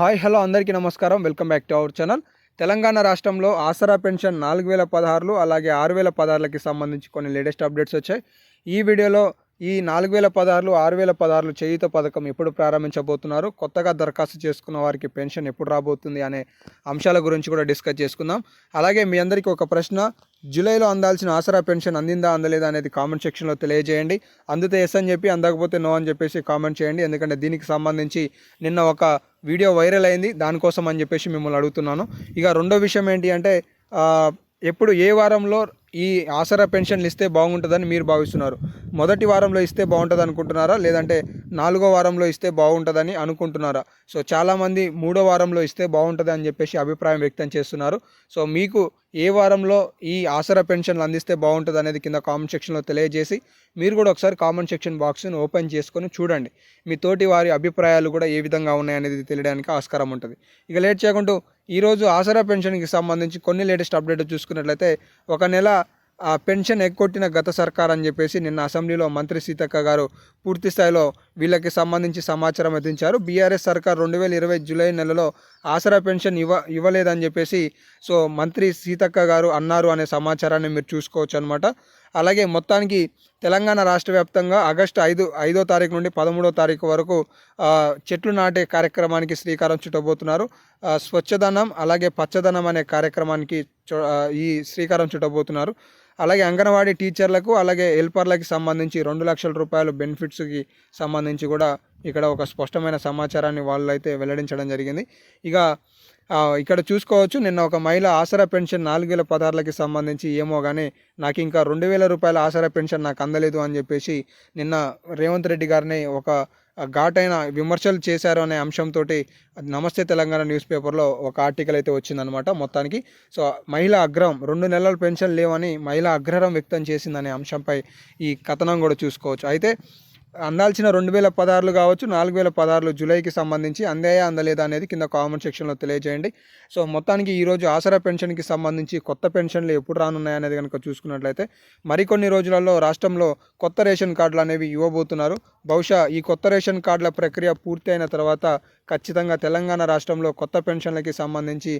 Hi hello అందరికీ నమస్కారం. Welcome back to our channel. Telangana రాష్ట్రంలో ఆసరా పెన్షన్ నాలుగు వేల పదహారులు అలాగే ఆరు వేల పదహారులకి సంబంధించి కొన్ని లేటెస్ట్ అప్డేట్స్ వచ్చాయి. ఈ వీడియోలో ఈ నాలుగు వేల పదహారులు ఆరు వేల పదహారులు చేయుత పథకం ఎప్పుడు ప్రారంభించబోతున్నారు? కొత్తగా దరఖాస్తు చేసుకున్న వారికి పెన్షన్ ఎప్పుడు రాబోతుంది అనే అంశాల గురించి కూడా డిస్కస్ చేసుకుందాం. అలాగే మీ అందరికీ ఒక ప్రశ్న. జూలైలో అందాల్సిన ఆసరా పెన్షన్ అందిందా అందలేదా అనేది కామెంట్ సెక్షన్లో తెలియజేయండి. అందితే ఎస్ అని చెప్పి అందకపోతే నో అని చెప్పేసి కామెంట్ చేయండి. ఎందుకంటే దీనికి సంబంధించి నిన్న ఒక వీడియో వైరల్ అయింది. దానికోసం అని చెప్పేసి మిమ్మల్ని అడుగుతున్నాను. ఇక రెండో విషయం ఏంటి అంటే ఎప్పుడు ఏ వారంలో ఈ ఆసరా పెన్షన్లు ఇస్తే బాగుంటుందని మీరు భావిస్తున్నారు. మొదటి వారంలో ఇస్తే బాగుంటుంది అనుకుంటున్నారా లేదంటే నాలుగో వారంలో ఇస్తే బాగుంటుందని అనుకుంటున్నారా? సో చాలామంది మూడో వారంలో ఇస్తే బాగుంటుంది అని చెప్పేసి అభిప్రాయం వ్యక్తం చేస్తున్నారు. సో మీకు ఏ వారంలో ఈ ఆసరా పెన్షన్లు అందిస్తే బాగుంటుంది అనేది కింద కామెంట్ సెక్షన్లో తెలియజేసి మీరు కూడా ఒకసారి కామెంట్ సెక్షన్ బాక్స్ని ఓపెన్ చేసుకొని చూడండి. మీ తోటి వారి అభిప్రాయాలు కూడా ఏ విధంగా ఉన్నాయనేది తెలియడానికి ఆస్కారం ఉంటుంది. ఇక లేట్ చేయకుండా ఈరోజు ఆసరా పెన్షన్కి సంబంధించి కొన్ని లేటెస్ట్ అప్డేట్ చూసుకున్నట్లయితే ఒక నెల పెన్షన్ ఎగ్గొట్టిన గత సర్కార్ అని చెప్పేసి నిన్న అసెంబ్లీలో మంత్రి సీతక్క గారు పూర్తి స్థాయిలో వీళ్ళకి సంబంధించి సమాచారం అందించారు. బీఆర్ఎస్ సర్కార్ రెండు వేల ఇరవై జూలై నెలలో ఆసరా పెన్షన్ ఇవ్వ ఇవ్వలేదని చెప్పేసి సో మంత్రి సీతక్క గారు అన్నారు అనే సమాచారాన్ని మీరు చూసుకోవచ్చు అనమాట అలాగే మొత్తానికి తెలంగాణ రాష్ట్ర వ్యాప్తంగా ఆగస్టు ఐదు ఐదో తారీఖు నుండి పదమూడో తారీఖు వరకు చెట్లు నాటే కార్యక్రమానికి శ్రీకారం చుట్టబోతున్నారు. స్వచ్ఛదనం అలాగే పచ్చదనం అనే కార్యక్రమానికి ఈ శ్రీకారం చుట్టబోతున్నారు. అలాగే అంగన్వాడీ టీచర్లకు అలాగే హెల్పర్లకి సంబంధించి రెండు లక్షల రూపాయలు బెనిఫిట్స్కి సంబంధించి కూడా ఇక్కడ ఒక స్పష్టమైన సమాచారాన్ని వాళ్ళు అయితే వెల్లడించడం జరిగింది. ఇక ఇక్కడ చూసుకోవచ్చు నిన్న ఒక మహిళ ఆసరా పెన్షన్ నాలుగు వేల పదహారులకి సంబంధించి ఏమో కానీ నాకు ఇంకా రెండు వేల రూపాయల ఆసరా పెన్షన్ నాకు అందలేదు అని చెప్పేసి నిన్న రేవంత్ రెడ్డి గారిని ఒక ఘాటైన విమర్శలు చేశారు అనే అంశంతో నమస్తే తెలంగాణ న్యూస్ పేపర్లో ఒక ఆర్టికల్ అయితే వచ్చిందనమాట మొత్తానికి. సో మహిళా అగ్రహం రెండు నెలల పెన్షన్ లేవని మహిళా అగ్రహం వ్యక్తం చేసిందనే అంశంపై ఈ కథనం కూడా చూసుకోవచ్చు. అయితే అందాల్సిన రెండు వేల పదహారులు కావచ్చు నాలుగు వేల పదహారులు జూలైకి సంబంధించి అందాయా అందలేదా అనేది కింద కామెంట్ సెక్షన్లో తెలియజేయండి. సో మొత్తానికి ఈరోజు ఆసరా పెన్షన్కి సంబంధించి కొత్త పెన్షన్లు ఎప్పుడు రానున్నాయనేది కనుక చూసుకున్నట్లయితే మరికొన్ని రోజులలో రాష్ట్రంలో కొత్త రేషన్ కార్డులు అనేవి ఇవ్వబోతున్నారు. బహుశా ఈ కొత్త రేషన్ కార్డుల ప్రక్రియ పూర్తి అయిన తర్వాత ఖచ్చితంగా తెలంగాణ రాష్ట్రంలో కొత్త పెన్షన్లకి సంబంధించి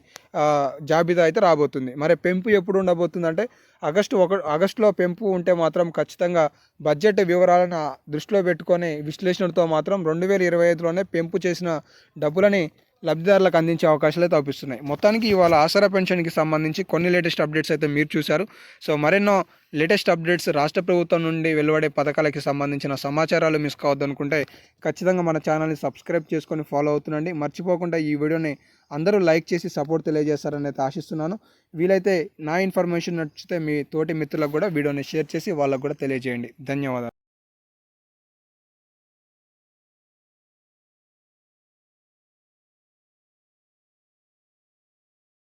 జాబితా అయితే రాబోతుంది. మరి పెంపు ఎప్పుడు ఉండబోతుందంటే ఆగస్టు ఒక ఆగస్టులో పెంపు ఉంటే మాత్రం ఖచ్చితంగా బడ్జెట్ వివరాలను దృష్టిలో దృష్టిలో పెట్టుకొని విశ్లేషణతో మాత్రం రెండు వేల ఇరవై ఐదులోనే పెంపు చేసిన డబ్బులని లబ్ధిదారులకు అందించే అవకాశాలు అయితే అవుపిస్తున్నాయి మొత్తానికి ఇవాళ ఆసరా పెన్షన్కి సంబంధించి కొన్ని లేటెస్ట్ అప్డేట్స్ అయితే మీరు చూశారు. సో మరెన్నో లేటెస్ట్ అప్డేట్స్ రాష్ట్ర ప్రభుత్వం నుండి వెలువడే పథకాలకి సంబంధించిన సమాచారాలు మిస్ కావద్దనుకుంటే ఖచ్చితంగా మన ఛానల్ని సబ్స్క్రైబ్ చేసుకొని ఫాలో అవుతుండండి. మర్చిపోకుండా ఈ వీడియోని అందరూ లైక్ చేసి సపోర్ట్ తెలియజేస్తారని అయితే ఆశిస్తున్నాను. వీలైతే నా ఇన్ఫర్మేషన్ నచ్చితే మీ తోటి మిత్రులకు కూడా వీడియోని షేర్ చేసి వాళ్ళకు కూడా తెలియజేయండి. ధన్యవాదాలు.